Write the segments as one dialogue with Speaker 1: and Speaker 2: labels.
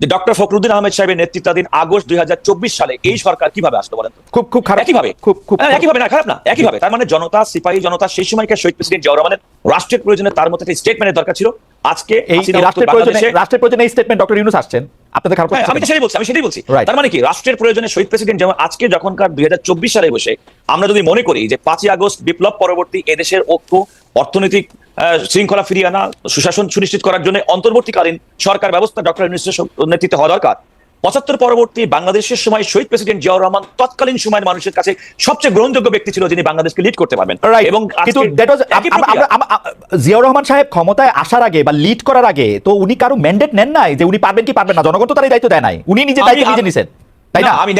Speaker 1: যে ডক্টর ফখরুদ্দিন আহমেদ সাহেবের নেতৃত্বাধীন আগস্ট দুই হাজার চব্বিশ সালে এই সরকার কীভাবে আসলো বলেন
Speaker 2: খুব খুব খারাপ
Speaker 1: একইভাবে?
Speaker 2: খুব খুব
Speaker 1: একইভাবে না খারাপ না একইভাবে। তার মানে জনতা সিপাহী জনতা সেই সময়কার শহীদ প্রেসিডেন্ট জিয়াউর রহমানের রাষ্ট্রের প্রয়োজনে তার মধ্যে একটা স্টেটমেন্টের দরকার ছিল। আজকে
Speaker 2: এই রাষ্ট্রের প্রয়োজনে রাষ্ট্রের প্রয়োজনে এই স্টেটমেন্ট ডক্টর ইউনুস আসছেন। আপনাদের খারাপ
Speaker 1: হ্যাঁ, আমি সেটাই বলছি আমি সেটাই বলছি। তার মানে কি? রাষ্ট্রের প্রয়োজনে শহীদ প্রেসিডেন্ট যেমন আজকে যখনকার দুই হাজার চব্বিশ সালে বসে আমরা যদি মনে করি যে পাঁচই আগস্ট বিপ্লব পরবর্তী এদেশের ঐক্য অর্থনৈতিক শৃঙ্খলা ফিরিয়ে আনা সুশাসন সুনিশ্চিত করার জন্য অন্তর্বর্তীকালীন সরকার ব্যবস্থা ডক্টর নেতৃত্বে হওয়া দরকার। পঁচাত্তর পরবর্তী বাংলাদেশের সময় শহীদ প্রেসিডেন্ট জিয়াউর রহমান তৎকালীন সময়ের মানুষের কাছে সবচেয়ে গ্রহণযোগ্য ব্যক্তি ছিল যিনি বাংলাদেশকে লিড করতে পারবেন। এবং
Speaker 2: জিয়াউর রহমান সাহেব ক্ষমতায় আসার আগে বা লিড করার আগে তো উনি কারও ম্যান্ডেট নেন নাই যে উনি পারবেন কি পারবেন না। জনগণ তো তার দায়িত্ব দেয় নাই। উনি নিজে দায়িত্ব নিজে নিছেন। তাই না
Speaker 1: আমি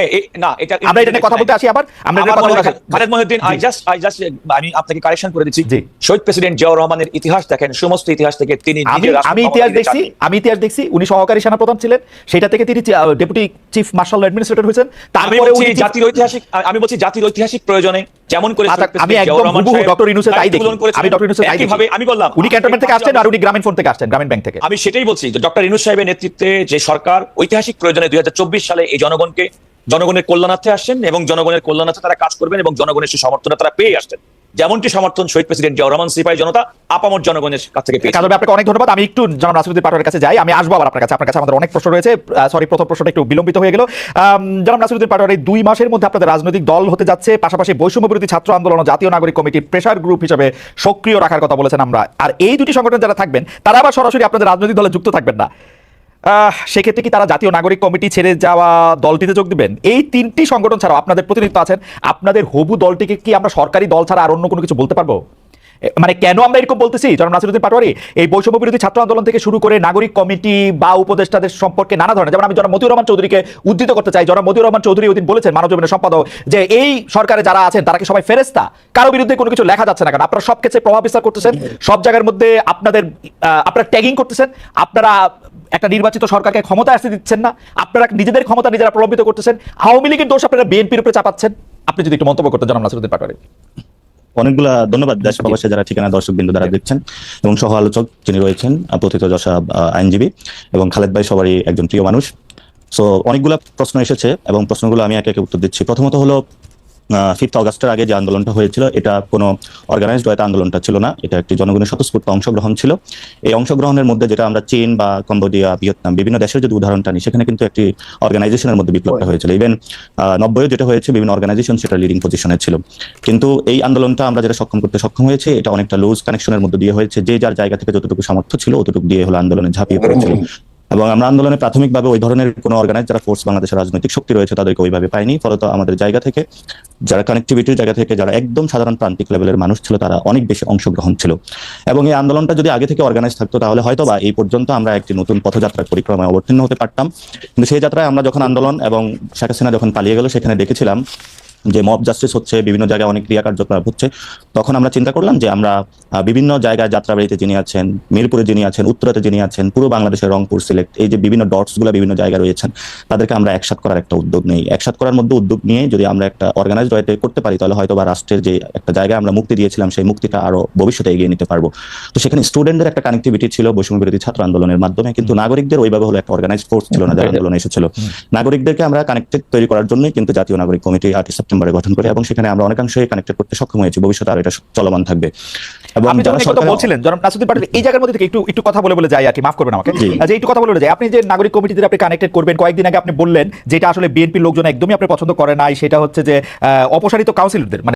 Speaker 1: না এটা
Speaker 2: আমরা এটা নিয়ে কথা বলতে আসি আবার আমরা এটা নিয়ে
Speaker 1: আমার
Speaker 2: কথা বলতে আসি।
Speaker 1: Khaled Mohiuddin I just I just আমি আপনাকে কারেকশন করে দিচ্ছি। শহীদ প্রেসিডেন্ট জিয়াউর রহমানের ইতিহাস দেখেন সমস্ত ইতিহাস থেকে তিনি
Speaker 2: আমি ইতিহাস দেখছি আমি ইতিহাস দেখছি উনি সহকারী সেনাপ্রধান ছিলেন সেটা থেকে তিনি ডেপুটি চিফ মার্শাল অ্যাডমিনিস্ট্রেটর হয়েছেন। তারপরে উনি
Speaker 1: জাতির ঐতিহাসিক আমি বলছি জাতির ঐতিহাসিক প্রয়োজনে যেমন করে
Speaker 2: আচ্ছা, আমি একদম হুবহু ডক্টর ইনুসের তাই দেখি। আমি ডক্টর ইনুসের তাই দেখি।
Speaker 1: আমি বললাম
Speaker 2: উনি ক্যান্টনমেন্ট থেকে আসছেন আর উনি গ্রামীণ ফোন থেকে আসছেন গ্রামীণ ব্যাংক থেকে।
Speaker 1: আমি সেটাই বলছি যে ডক্টর ইনুস সাহেবের নেতৃত্বে যে সরকার ঐতিহাসিক প্রয়োজনে দুই হাজার চব্বিশ সালে এই জনগণকে জনগণের কল্যাণার্থে আসছেন এবং জনগণের কল্যাণার্থে তারা কাজ করবেন এবং জনগণের সেই সমর্থন তারা পেয়ে আসছেন। যেমনটি সমর্থন শহীদ প্রেসিডেন্ট জিয়াউর রহমান, সিপাহী জনতা, আপামর জনগণের কাছ থেকে পেয়েছে।
Speaker 2: কাজবে আপনাকে অনেক ধন্যবাদ। আমি একটু জনাব নাসিরুদ্দিন পাটোয়ারের কাছে যাই। আমি আসব আবার আপনার কাছে। আপনার কাছে আমাদের অনেক প্রশ্ন রয়েছে। সরি প্রথম প্রশ্নটা একটু বিলম্বিত হয়ে গেল। জনাব নাসিরুদ্দিন পাটোয়ার এই দুই মাসের মধ্যে আপনাদের রাজনৈতিক দল হতে যাচ্ছে। পাশাপাশি বৈষম্য বিরোধী ছাত্র আন্দোলন জাতীয় নাগরিক কমিটি প্রেসার গ্রুপ হিসেবে সক্রিয় রাখার কথা বলেছেন আমরা। আর এই দুটি সংগঠন যারা থাকবেন, তারা আবার সরাসরি আপনাদের রাজনৈতিক দলে যুক্ত থাকবেন না। সেক্ষেত্রে কি তারা জাতীয় নাগরিক কমিটি ছেড়ে যাওয়া দলটিতে যোগ দিবেন? এই তিনটি সংগঠন ছাড়াও আপনাদের প্রতিনিধিত্ব আছেন। আপনাদের হবু দলটিকে কি আমরা সরকারি দল ছাড়া আর অন্য কোনো কিছু বলতে পারব? মানে কেন আমরা এরকম বলতেছি? জনাব নাসিরুদ্দিন পাটোয়ারি, এই বৈষম্য বিরোধী ছাত্র আন্দোলন থেকে শুরু করে নাগরিক কমিটি বা উপদেষ্টাদের সম্পর্কে নানা ধরনের, যেমন আমি জনাব মতিউর রহমান চৌধুরীকে উদ্ধৃত করতে চাই। জনাব মতিউর রহমান চৌধুরী ওদিন বলেছেন মানব সম্পাদক, যে এই সরকারে যারা আছেন, তারা কি সবাই ফেরেস্তা কারও বিরুদ্ধে কোনো কিছু লেখা যাচ্ছে না কারণ আপনারা সব ক্ষেত্রে প্রভাব বিস্তার করতেছেন। সব জায়গার মধ্যে আপনাদের আপনারা ট্যাগিং করতেছেন। আপনারা একটা নির্বাচিত সরকারকে ক্ষমতা আসতে দিচ্ছেন না। আপনারা নিজেদের ক্ষমতা নিজেরা প্রলম্বিত করতেছেন। আওয়ামী লীগের দোষ আপনারা বিএনপির উপরে চাপাচ্ছেন। আপনি যদি একটু মন্তব্য করতে জনাব নাসিরুদ্দিন পাটোয়ারি।
Speaker 3: অনেকগুলা ধন্যবাদ দেশ প্রবাসে যারা ঠিকানা দর্শক বিন্দু দ্বারা দেখছেন এবং সহ আলোচক যিনি রয়েছেন প্রথিত যশা আইনজীবী এবং খালেদ ভাই সবারই একজন প্রিয় মানুষ। সো অনেকগুলা প্রশ্ন এসেছে এবং প্রশ্নগুলো আমি একে একে উত্তর দিচ্ছি। প্রথমত হলো ফিফথ অগস্টের আগে যে আন্দোলনটা হয়েছিল এটা কোনো অর্গানাইজড হয়তো আন্দোলনটা ছিল না। এটা একটি জনগণের স্বতঃস্ফূর্ত অংশগ্রহণ ছিল। এই অংশগ্রহণের মধ্যে যেটা আমরা চীন বা কম্বোডিয়া ভিয়েতনাম বিভিন্ন দেশের যদি উদাহরণটা নিই সেখানে কিন্তু একটি অর্গানাইজেশনের মধ্যে বিপ্লবটা হয়েছিল। ইভেন নব্বইয়ে যেটা হয়েছে বিভিন্ন অর্গানাইজেশন সেটা লিডিং পজিশনে ছিল। কিন্তু এই আন্দোলনটা আমরা যেটা সক্ষম করতে সক্ষম হয়েছে এটা অনেকটা লুজ কানেকশনের মধ্যে দিয়ে হয়েছে। যে যার জায়গা থেকে যতটুকু সামর্থ্য ছিল অতটুকু দিয়ে হলো আন্দোলনে ঝাঁপিয়ে পড়েছিল। এবং আমরা আন্দোলনে প্রাথমিকভাবে ওই ধরনের কোনো অর্গানাইজ যারা ফোর্স বাংলাদেশের রাজনৈতিক শক্তি রয়েছে তাদেরকে ওইভাবে পাইনি ফলত আমাদের জায়গা থেকে, যারা কানেক্টিভিটির জায়গা থেকে যারা একদম সাধারণ প্রান্তিক লেভেলের মানুষ ছিল, তারা অনেক বেশি অংশগ্রহণ ছিল। এবং এই আন্দোলনটা যদি আগে থেকে অর্গানাইজ থাকতো, তাহলে হয়তো বা এই পর্যন্ত আমরা একটি নতুন পথযাত্রার পরিক্রমায় অবতীর্ণ হতে পারতাম। কিন্তু সেই যাত্রায় আমরা যখন আন্দোলন এবং শেখ হাসিনা যখন পালিয়ে গেল, সেখানে দেখেছিলাম যে মব জাস্টিস হচ্ছে বিভিন্ন জায়গায় অনেক ক্রিয়া কার্যকলাপ হচ্ছে তখন আমরা চিন্তা করলাম যে আমরা বিভিন্ন জায়গায় যাত্রাবাড়িতে যিনি আছেন মিরপুরে যিনি আছেন উত্তরাতে যিনি আছেন পুরো বাংলাদেশের রংপুর সিলেক্ট এই যে বিভিন্ন ডটসগুলো বিভিন্ন জায়গায় রয়েছেন তাদেরকে আমরা একসাথ করার একটা উদ্যোগ নেই। একসাথ করার মধ্যে উদ্যোগ নিয়ে যদি আমরা একটা অর্গানাইজড ওয়েতে করতে পারি তাহলে হয়তো বা রাষ্ট্রের যে একটা জায়গায় আমরা মুক্তি দিয়েছিলাম সেই মুক্তিটা আরও ভবিষ্যতে এগিয়ে নিতে পারব। তো সেখানে স্টুডেন্টদের একটা কানেক্টিভিটি ছিল বৈষম্য বিরোধী ছাত্র আন্দোলনের মাধ্যমে কিন্তু নাগরিকদের ওইভাবে হলো একটা অর্গানাইজ ফোর্স ছিল না যারা আন্দোলনে এসেছিল। নাগরিকদেরকে আমরা কানেক্টেড তৈরি করার জন্যই কিন্তু জাতীয় নাগরিক কমিটি আটই সেপ্টেম্বরে গঠন করে এবং সেখানে আমরা অনেকাংশই কানেক্টেড করতে সক্ষম হয়েছি। ভবিষ্যতে আর এটা চলমান থাকবে। এবং
Speaker 2: আপনি
Speaker 3: যারা
Speaker 2: কথা বলছিলেন জনাব নাসুদ্দিন পাটিল এই জায়গার মধ্যে থেকে একটু একটু কথা বলে বলে যাই আর কি মাফ করবেন আমাকে।
Speaker 3: যে
Speaker 2: আচ্ছা একটু কথা বলে বলে যাই। আপনি যে নাগরিক কমিটিতে আপনি কানেক্টেড করবেন কয়েকদিন আগে আপনি বললেন যেটা আসলে বিএনপি লোকজন একদমই আপনি পছন্দ করে নাই সেটা হচ্ছে যে অপসারিত কাউন্সিলরদের মানে